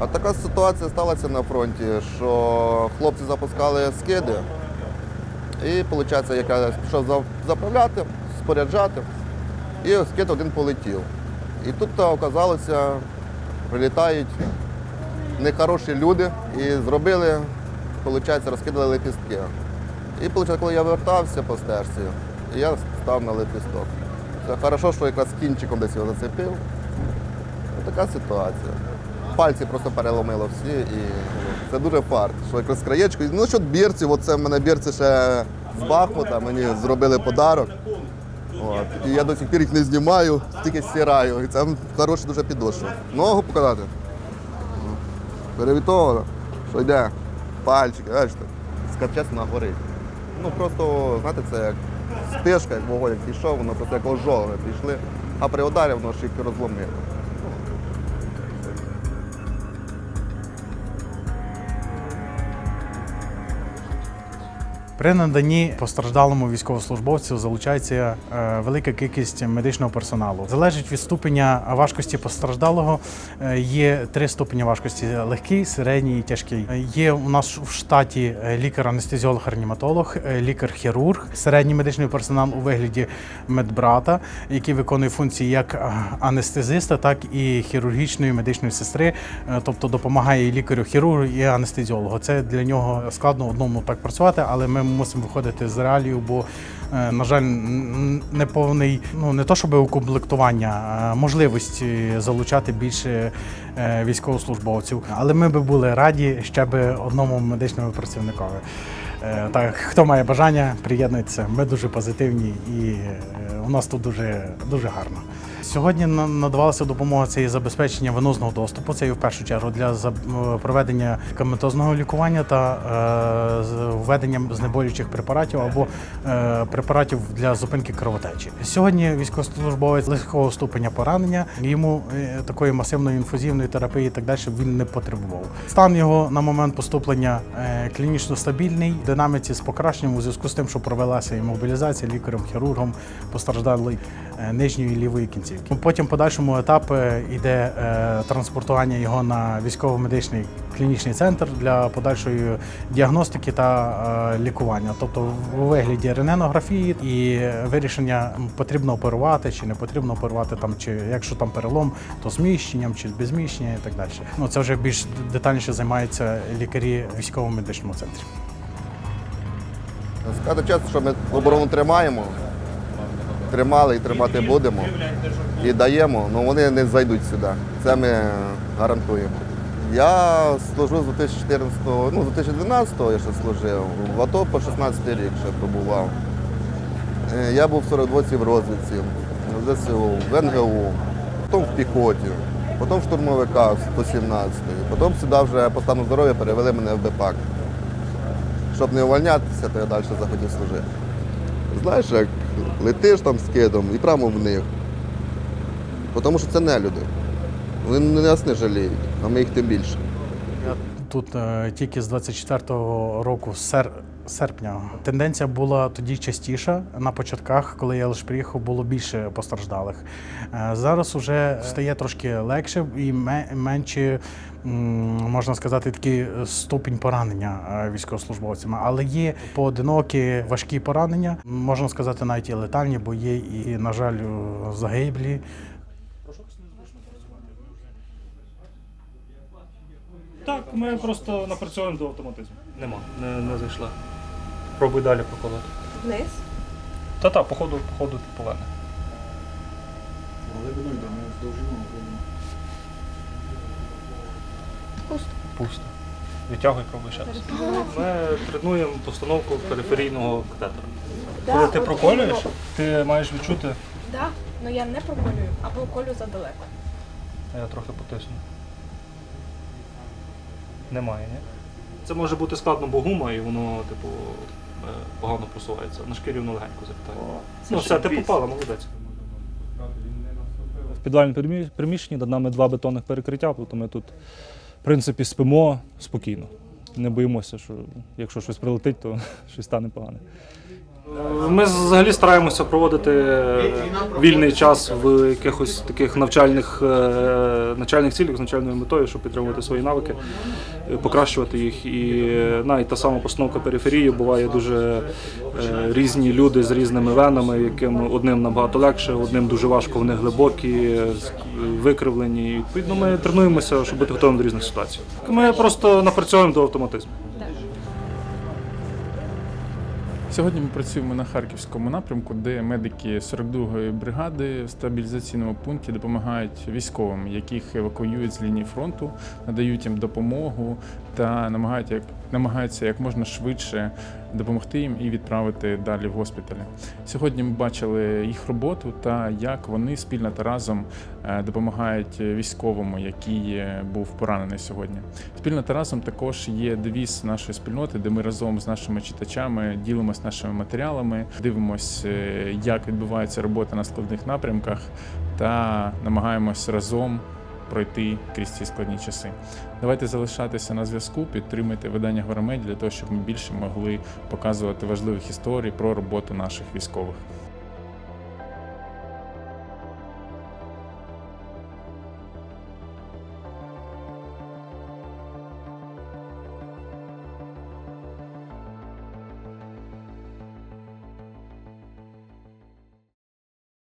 А така ситуація сталася на фронті, що хлопці запускали скиди, і виходить, яка пішов заправляти, споряджати, і скид один полетів. І тут та, оказалося, прилітають нехороші люди і зробили, виходить, розкидали лепістки. І виходить, коли я вертався по стежці, я став на лепісток. Це хорошо, що якраз кінчиком десь його зацепив. Така ситуація. Пальці просто переломило всі і ну, це дуже фарт. Що якраз краєчку. Ну що бірці, оце в мене бірці ще з Бахмута, мені зробили подарок. От. І я до сих пір їх не знімаю, тільки стираю. І це хороша дуже підошва. Ногу показати. Перевітовано, що йде. Пальчики, бачите, скачесно горить. Ну просто, знаєте, це як стежка, як вогонь пішов, воно просто як ожоги пішли, а при ударі воно ще й розломило. При наданні постраждалому військовослужбовцю залучається е, велика кількість медичного персоналу. Залежить від ступеня важкості постраждалого. Е, Є три ступені важкості: легкий, середній і тяжкий. Є у нас в штаті е, лікар-анестезіолог-реаніматолог, лікар-хірург, середній медичний персонал у вигляді медбрата, який виконує функції як анестезиста, так і хірургічної медичної сестри, тобто допомагає і лікарю-хірургу і анестезіологу. Це для нього складно одному так працювати, але ми мусимо виходити з реалію, бо, е, на жаль, н- не повний, ну не то щоб укомплектування, а можливості залучати більше е, військовослужбовців. Але ми би були раді ще би одному медичному працівникові. Е, Так, хто має бажання, приєднуйтеся. Ми дуже позитивні і у нас тут дуже, дуже гарно. Сьогодні надавалася допомога це і забезпечення венозного доступу. Це і в першу чергу для проведення коматозного лікування та е, введення знеболюючих препаратів або е, препаратів для зупинки кровотечі. Сьогодні військовослужбовець легкого ступеня поранення. Йому е, такої масивної інфузивної терапії і так далі він не потребував. Стан його на момент поступлення клінічно стабільний, в динаміці з покращенням у зв'язку з тим, що провелася імобілізація лікарем-хірургом постраждалої е, нижньої лівої кінцівки. Потім в подальшому етап е, йде е, транспортування його на військово-медичний клінічний центр для подальшої діагностики та е, лікування, тобто у вигляді рентгенографії і вирішення потрібно оперувати чи не потрібно оперувати там, чи якщо там перелом, то зміщенням чи без зміщення і так далі. Ну це вже більш детальніше займаються лікарі військово-медичному центрі. Сказати чесно, що ми оборону тримаємо, тримали і тримати будемо. І даємо, але вони не зайдуть сюди. Це ми гарантуємо. Я служу з 2014, ну, з 2012 я ще служив, в АТО по 16 рік ще пробував. Е, Я був в 42 в розвідці, в ЗСУ, в НГУ, потім в піхоті, потім в штурмовиках 117 потім сюди вже по стану здоров'я перевели мене в БПАК. Щоб не увольнятися, то я далі захотів служити. Знаєш, як летиш там з кидом і прямо в них. Тому що це не люди. Вони нас не жаліють, а ми їх тим більше. Я тут е, тільки з 24-го року, сер... серпня. Тенденція була тоді частіша. На початках, коли я лише приїхав, було більше постраждалих. Е, зараз вже стає трошки легше і ме- менше, можна сказати, такий ступінь поранення е, військовослужбовцями. Але є поодинокі важкі поранення, можна сказати, навіть і летальні, бо є і, на жаль, загиблі. Так, ми просто напрацьовуємо до автоматизму. Нема, не, не зайшла. Пробуй далі проколоти. Вниз. Та-та, походу, походу поверне. Пусто. Пусто. Витягуй, пробуй ще раз. Ми тренуємо постановку периферійного катетера. Коли ти проколюєш, ти маєш відчути. Да, ну я не проколюю, а проколю задалеко. А Я трохи потисну. Немає, ні? Це може бути складно, бо гума, і воно, типу, погано просувається. На шкірі воно легенько запитає. Ну, все, ти попала, молодець. В підвальному приміщенні над нами два бетонних перекриття, тому ми тут, в принципі, спимо спокійно. Не боїмося, що якщо щось прилетить, то щось стане погане. Ми взагалі стараємося проводити е, вільний час в якихось таких навчальних, е, навчальних цілях з навчальною метою, щоб підтримувати свої навики, е, покращувати їх. І е, навіть та сама постановка периферії буває дуже е, різні люди з різними венами, яким одним набагато легше, одним дуже важко, вони глибокі, е, викривлені. Відповідно, ми тренуємося, щоб бути готовим до різних ситуацій. Ми просто напрацьовуємо до автоматизму. Сьогодні ми працюємо на харківському напрямку, де медики 42-ї бригади в стабілізаційному пункті допомагають військовим, яких евакуюють з лінії фронту, надають їм допомогу та намагаються як, намагаються як можна швидше допомогти їм і відправити далі в госпіталі. Сьогодні ми бачили їх роботу та як вони спільно та разом е, допомагають військовому, який е, був поранений сьогодні. Спільно та разом також є девіз нашої спільноти, де ми разом з нашими читачами ділимося нашими матеріалами, дивимося, як відбувається робота на складних напрямках, та намагаємось разом пройти крізь ці складні часи. Давайте залишатися на зв'язку, підтримуйте видання Гварамеді для того, щоб ми більше могли показувати важливих історій про роботу наших військових.